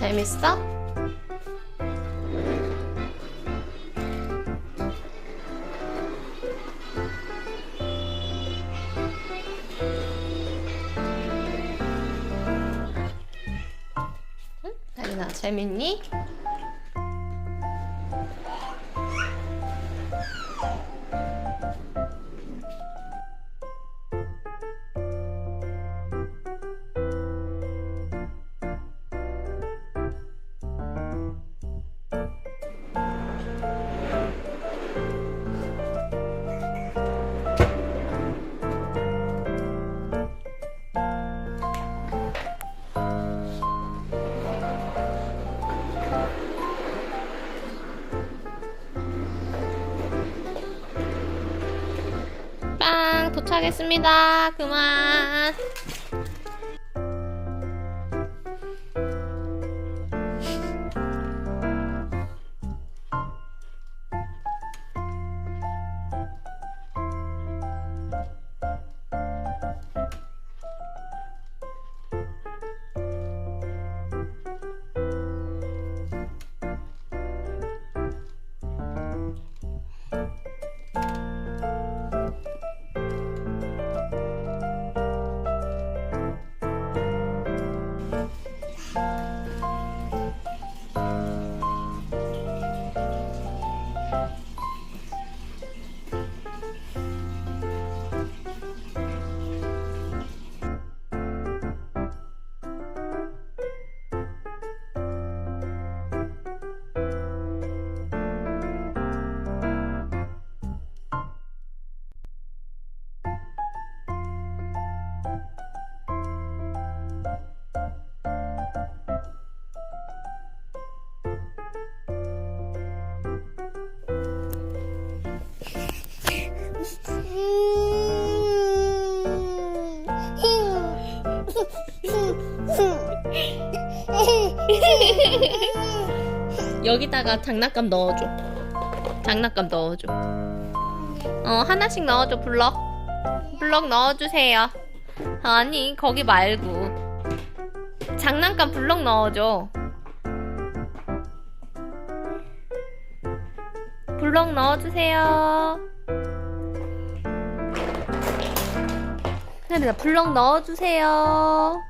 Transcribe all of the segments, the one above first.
재밌어? 응? 다리나 재밌니? 도착했습니다. 그만. 여기다가 장난감 넣어줘. 장난감 넣어줘. 어, 하나씩 넣어줘, 블럭. 블럭 넣어주세요. 아니, 거기 말고. 장난감 블럭 넣어줘. 블럭 넣어주세요. 혜리나 블럭 넣어주세요.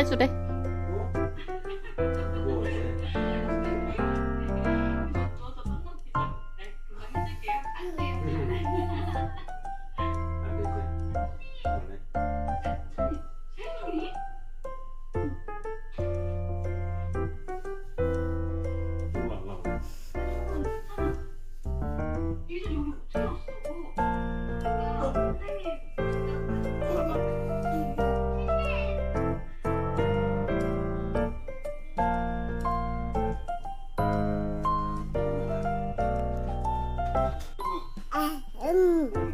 来准备嗯。